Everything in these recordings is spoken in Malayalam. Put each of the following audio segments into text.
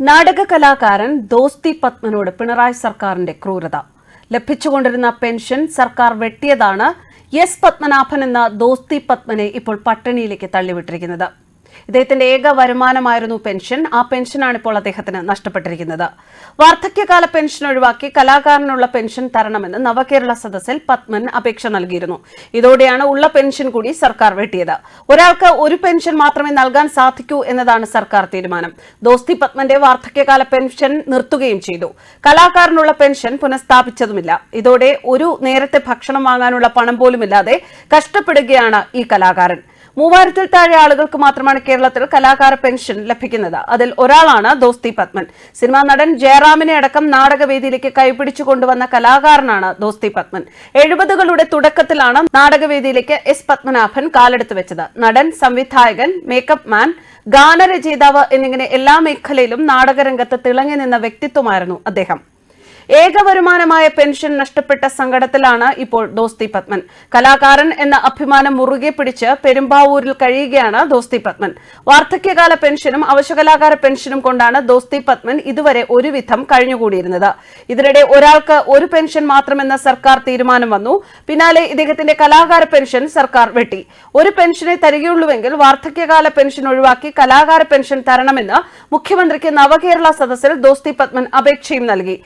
നാടക കലാകാരൻ ദോസ്തി പത്മനോട് പിണറായി സർക്കാരിന്റെ ക്രൂരത. ലഭിച്ചുകൊണ്ടിരുന്ന പെൻഷൻ സർക്കാർ വെട്ടിയതാണ് എസ് പത്മനാഭൻ എന്ന ദോസ്തി പത്മനെ ഇപ്പോൾ പട്ടിണിയിലേക്ക് തള്ളിവിട്ടിരിക്കുന്നത്. ഇദ്ദേഹത്തിന്റെ ഏക വരുമാനമായിരുന്നു പെൻഷൻ. ആ പെൻഷനാണ് ഇപ്പോൾ അദ്ദേഹത്തിന് നഷ്ടപ്പെട്ടിരിക്കുന്നത്. വാർദ്ധക്യകാല പെൻഷൻ ഒഴിവാക്കി കലാകാരനുള്ള പെൻഷൻ തരണമെന്ന് നവകേരള സദസ്സിൽ പത്മൻ അപേക്ഷ നൽകിയിരുന്നു. ഇതോടെയാണ് ഉള്ള പെൻഷൻ കൂടി സർക്കാർ വെട്ടിയത്. ഒരാൾക്ക് ഒരു പെൻഷൻ മാത്രമേ നൽകാൻ സാധിക്കൂ എന്നതാണ് സർക്കാർ തീരുമാനം. ദോസ്തി പത്മന്റെ വാർദ്ധക്യകാല പെൻഷൻ നിർത്തുകയും ചെയ്തു. കലാകാരനുള്ള പെൻഷൻ പുനഃസ്ഥാപിച്ചതുമില്ല. ഇതോടെ ഒരു നേരത്തെ ഭക്ഷണം വാങ്ങാനുള്ള പണം പോലുമില്ലാതെ കഷ്ടപ്പെടുകയാണ് ഈ കലാകാരൻ. മൂവായിരത്തിൽ താഴെ ആളുകൾക്ക് മാത്രമാണ് കേരളത്തിൽ കലാകാര പെൻഷൻ ലഭിക്കുന്നത്. അതിൽ ഒരാളാണ് ദോസ്തി പത്മൻ. സിനിമാ നടൻ ജയറാമിനെ അടക്കം നാടകവേദിയിലേക്ക് കൈപിടിച്ചു കൊണ്ടുവന്ന കലാകാരനാണ് ദോസ്തി പത്മൻ. എഴുപതുകളുടെ തുടക്കത്തിലാണ് നാടകവേദിയിലേക്ക് എസ് പത്മനാഭൻ കാലെടുത്തു വെച്ചത്. നടൻ സംവിധായകൻ മേക്കപ്പ് മാൻ ഗാനരചയിതാവ് എന്നിങ്ങനെ എല്ലാ മേഖലയിലും നാടകരംഗത്ത് തിളങ്ങി നിന്ന വ്യക്തിത്വമായിരുന്നു അദ്ദേഹം. ഏക വരുമാനമായ പെൻഷൻ നഷ്ടപ്പെട്ട സങ്കടത്തിലാണ് ഇപ്പോൾ ദോസ്തി പത്മൻ. കലാകാരൻ എന്ന അഭിമാനം മുറുകെ പിടിച്ച് പെരുമ്പാവൂരിൽ കഴിയുകയാണ് ദോസ്തി പത്മൻ. വാർദ്ധക്യകാല പെൻഷനും അവശകലാകാര പെൻഷനും കൊണ്ടാണ് ദോസ്തി പത്മൻ ഇതുവരെ ഒരുവിധം കഴിഞ്ഞുകൂടിയിരുന്നത്. ഇതിനിടെ ഒരാൾക്ക് ഒരു പെൻഷൻ മാത്രമെന്ന സർക്കാർ തീരുമാനം വന്നു. പിന്നാലെ ഇദ്ദേഹത്തിന്റെ കലാകാര പെൻഷൻ സർക്കാർ വെട്ടി. ഒരു പെൻഷനെ തരികയുള്ളൂവെങ്കിൽ വാർദ്ധക്യകാല പെൻഷൻ ഒഴിവാക്കി കലാകാര പെൻഷൻ തരണമെന്ന് മുഖ്യമന്ത്രിക്ക് നവകേരള സദസ്സിൽ ദോസ്തി പത്മൻ അപേക്ഷയും നൽകി.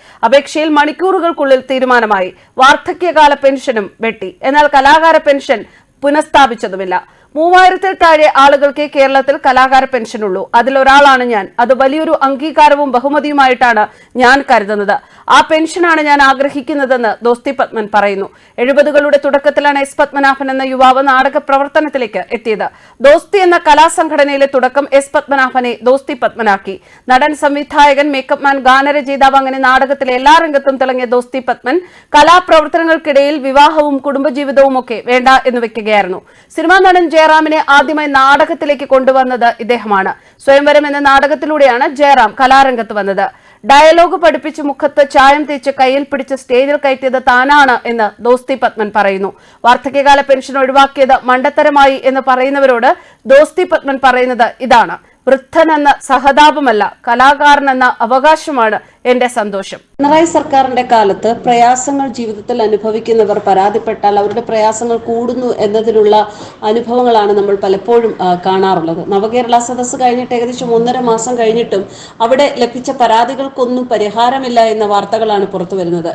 അപേക്ഷയിൽ മണിക്കൂറുകൾക്കുള്ളിൽ തീരുമാനമായി വാർദ്ധക്യകാല പെൻഷനും വെട്ടി. എന്നാൽ കലാകാര പെൻഷൻ പുനഃസ്ഥാപിച്ചതുമില്ല. മൂവായിരത്തിൽ താഴെ ആളുകൾക്ക് കേരളത്തിൽ കലാകാര പെൻഷനുള്ളൂ. അതിലൊരാളാണ് ഞാൻ. അത് വലിയൊരു അംഗീകാരവും ബഹുമതിയുമായിട്ടാണ് ഞാൻ കരുതുന്നത്. ആ പെൻഷനാണ് ഞാൻ ആഗ്രഹിക്കുന്നതെന്ന് ദോസ്തി പത്മൻ പറയുന്നു. എഴുപതുകളുടെ തുടക്കത്തിലാണ് എസ് പത്മനാഭൻ എന്ന യുവാവ് നാടക പ്രവർത്തനത്തിലേക്ക് എത്തിയത്. ദോസ്തി എന്ന കലാസംഘടനയിലെ തുടക്കം എസ് പത്മനാഭനെ ദോസ്തി പത്മനാക്കി. നടൻ സംവിധായകൻ മേക്കപ്പ് മാൻ ഗാനരചയിതാവ് അങ്ങനെ നാടകത്തിലെ എല്ലാ രംഗത്തും തിളങ്ങിയ ദോസ്തി പത്മൻ കലാപ്രവർത്തനങ്ങൾക്കിടയിൽ വിവാഹവും കുടുംബജീവിതവും ഒക്കെ വേണ്ട എന്ന് വെക്കുകയായിരുന്നു. സിനിമാ നടൻ ജയറാമിനെ ആദ്യമായി നാടകത്തിലേക്ക് കൊണ്ടുവന്നത് ഇദ്ദേഹമാണ്. സ്വയംവരം എന്ന നാടകത്തിലൂടെയാണ് ജയറാം കലാരംഗത്ത് വന്നത്. ഡയലോഗ് പഠിപ്പിച്ച് മുഖത്ത് ചായം തേച്ച് കയ്യിൽ പിടിച്ച് സ്റ്റേജിൽ കയറ്റിയത് താനാണ് എന്ന് ദോസ്തി പത്മൻ പറയുന്നു. വാർദ്ധക്യകാല പെൻഷൻ ഒഴിവാക്കിയത് മണ്ടത്തരമായി എന്ന് പറയുന്നവരോട് ദോസ്തി പത്മൻ പറയുന്നത് ഇതാണ്. വൃദ്ധനെന്ന സഹതാപമല്ല കലാകാരനെന്ന അവകാശമാണ് എന്റെ സന്തോഷം. പിണറായി സർക്കാരിന്റെ കാലത്ത് പ്രയാസങ്ങൾ ജീവിതത്തിൽ അനുഭവിക്കുന്നവർ പരാതിപ്പെട്ടാൽ അവരുടെ പ്രയാസങ്ങൾ കൂടുന്നു എന്നതിനുള്ള അനുഭവങ്ങളാണ് നമ്മൾ പലപ്പോഴും കാണാറുള്ളത്. നവകേരള സദസ്സ് കഴിഞ്ഞിട്ട് ഏകദേശം ഒന്നര മാസം കഴിഞ്ഞിട്ടും അവിടെ ലഭിച്ച പരാതികൾക്കൊന്നും പരിഹാരമില്ല എന്ന വാർത്തകളാണ് പുറത്തു വരുന്നത്.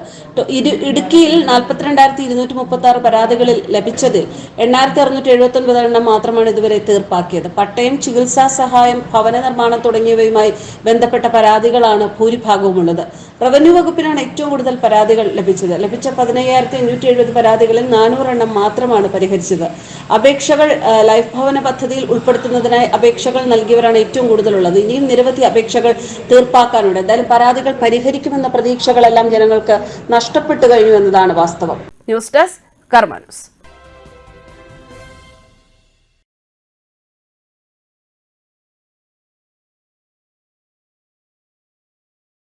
ഇടുക്കിയിൽ നാൽപ്പത്തിരണ്ടായിരത്തി ഇരുന്നൂറ്റി മുപ്പത്തി ആറ് പരാതികളിൽ ലഭിച്ചതിൽ എണ്ണായിരത്തി അറുന്നൂറ്റി എഴുപത്തി ഒൻപത് എണ്ണം മാത്രമാണ് ഇതുവരെ തീർപ്പാക്കിയത്. പട്ടയം ചികിത്സാ സഹായം ഭവന നിർമ്മാണം തുടങ്ങിയവയുമായി ബന്ധപ്പെട്ട പരാതികളാണ് ഭൂരിഭാഗവും ഉള്ളത്. റവന്യൂ വകുപ്പിനാണ് ഏറ്റവും കൂടുതൽ പരാതികൾ ലഭിച്ചത്. ലഭിച്ച പതിനയ്യായിരത്തി അഞ്ഞൂറ്റി എഴുപത് പരാതികളിൽ നാനൂറെണ്ണം മാത്രമാണ് പരിഹരിച്ചത്. അപേക്ഷകൾ ലൈഫ് ഭവന പദ്ധതിയിൽ ഉൾപ്പെടുത്തുന്നതിനായി അപേക്ഷകൾ നൽകിയവരാണ് ഏറ്റവും കൂടുതലുള്ളത്. ഇനിയും നിരവധി അപേക്ഷകൾ തീർപ്പാക്കാനുണ്ട്. എന്തായാലും പരാതികൾ പരിഹരിക്കുമെന്ന പ്രതീക്ഷകളെല്ലാം ജനങ്ങൾക്ക് നഷ്ടപ്പെട്ടു കഴിഞ്ഞു എന്നതാണ് വാസ്തവം. News desk Karma news.